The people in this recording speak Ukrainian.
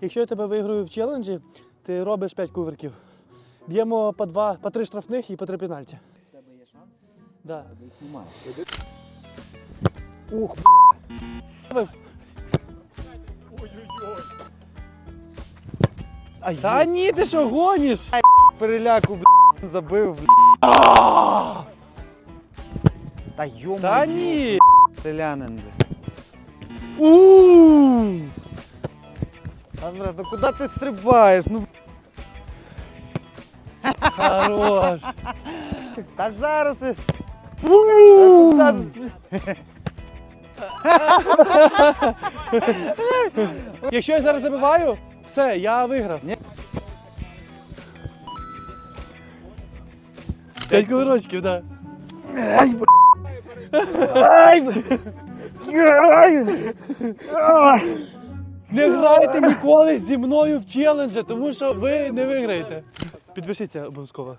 Якщо я тебе виграю в челенджі, ти робиш 5 кувирків. Б'ємо по два, по три штрафних і по три пенальті. В тебе є шанс, Да. але їх немає. Ух, Ай, Та ні, ти що гониш? переляку, блядь, забив, блядь. Та йома. Та ні. Селянин, блядь. У! Андрей, ну куди ти стрибаєш? Ну, Хорош. та зараз. Та- Якщо я зараз забиваю, все, я виграв. Ні. П'ять кувирочків, так. Ай, бля. Ай! Не грайте ніколи зі мною в челенджі, тому що ви не виграєте. Підпишіться обов'язково.